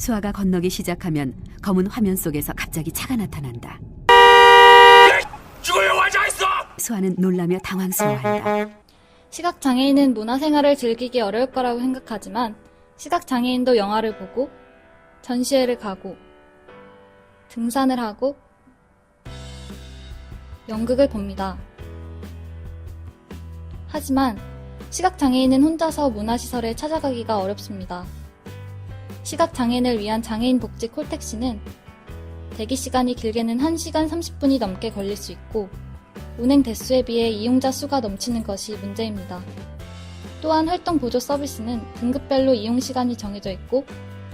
수아가 건너기 시작하면 검은 화면 속에서 갑자기 차가 나타난다. 죽어요 앉아 있어. 수아는 놀라며 당황스러워한다. 시각장애인은 문화생활을 즐기기 어려울 거라고 생각하지만 시각장애인도 영화를 보고 전시회를 가고 등산을 하고 연극을 봅니다. 하지만 시각장애인은 혼자서 문화시설에 찾아가기가 어렵습니다. 시각장애인을 위한 장애인 복지 콜택시는 대기 시간이 길게는 1시간 30분이 넘게 걸릴 수 있고 운행 대수에 비해 이용자 수가 넘치는 것이 문제입니다. 또한 활동 보조 서비스는 등급별로 이용 시간이 정해져 있고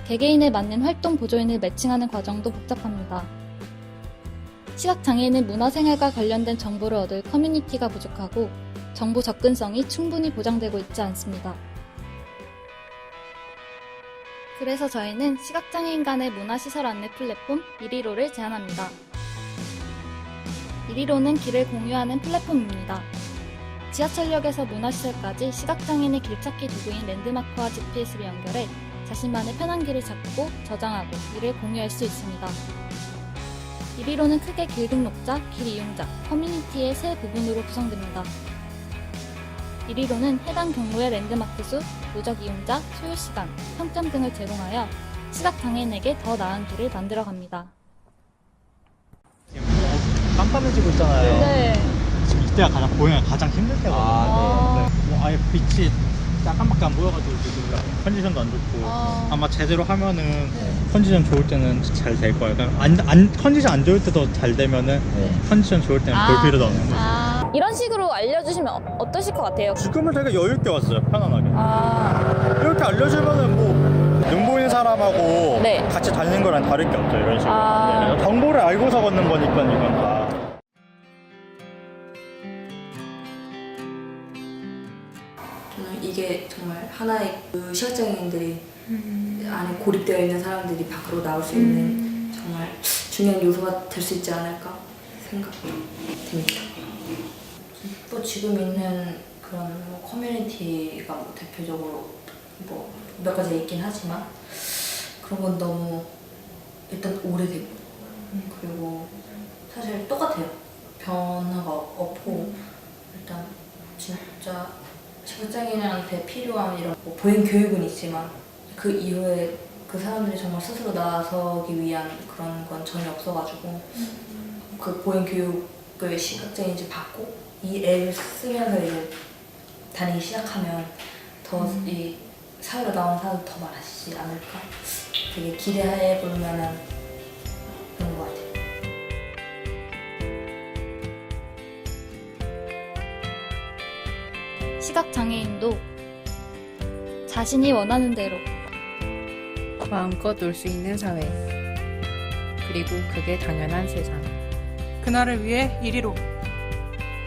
개개인에 맞는 활동 보조인을 매칭하는 과정도 복잡합니다. 시각장애인은 문화생활과 관련된 정보를 얻을 커뮤니티가 부족하고 정보 접근성이 충분히 보장되고 있지 않습니다. 그래서 저희는 시각장애인 간의 문화시설 안내 플랫폼 이리로를 제안합니다. 이리로는 길을 공유하는 플랫폼입니다. 지하철역에서 문화시설까지 시각장애인의 길찾기 도구인 랜드마크와 GPS를 연결해 자신만의 편한 길을 찾고 저장하고 이를 공유할 수 있습니다. 이리로는 크게 길 등록자, 길 이용자, 커뮤니티의 세 부분으로 구성됩니다. 이리로는 해당 경로의 랜드마크 수, 누적 이용자, 소요 시간, 평점 등을 제공하여 시각 장애인에게 더 나은 길을 만들어 갑니다. 깜깜해지고 있잖아요. 네. 지금 이때가 가장 보행이 가장 힘들 때거든요. 아, 네. 뭐 아예 빛이 약간밖에 안 보여가지고 지금 컨디션도 안 좋고 아. 아마 제대로 하면은 네. 컨디션 좋을 때는 잘 될 거예요. 그러니까 안, 안 컨디션 안 좋을 때도 잘 되면은 컨디션 좋을 때는 볼 필요도 없는 거예요. 아, 이런 식으로 알려주시면 어- 어떠실 것 같아요? 지금은 되게 여유 있게 왔어요. 편안하게. 아, 이렇게 알려주면은 뭐 눈 보이는 사람하고 네. 같이 다니는 거랑 다를 게 없죠. 이런 식으로. 아. 네. 정보를 알고서 걷는 거니까 이건 다. 저는 이게 정말 하나의 그 시각장애인들이 안에 고립되어 있는 사람들이 밖으로 나올 수 있는 정말 중요한 요소가 될 수 있지 않을까 생각됩니다. 또 지금 있는 그런 뭐 커뮤니티가 뭐 대표적으로 뭐 몇 가지가 있긴 하지만 그런 건 너무 일단 오래됐고 그리고 사실 똑같아요. 변화가 없고 일단 진짜 시각장애인한테 필요한 이런 뭐 보행 교육은 있지만 그 이후에 그 사람들이 정말 스스로 나서기 위한 그런 건 전혀 없어가지고 그 보행 교육을 시각장애인지 받고 이 앱을 쓰면서 이제 다니기 시작하면 더 이 사회로 나오는 사람이 더 많아지지 않을까 되게 기대해 볼 만한 그런 것 같아요. 시각장애인도 자신이 원하는 대로 마음껏 놀 수 있는 사회. 그리고 그게 당연한 세상. 그날을 위해 이리로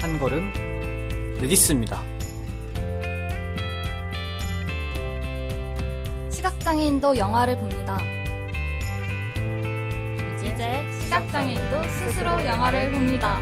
한 걸음 여기 있습니다. 시각장애인도 영화를 봅니다. 이제 시각장애인도 스스로 영화를 봅니다.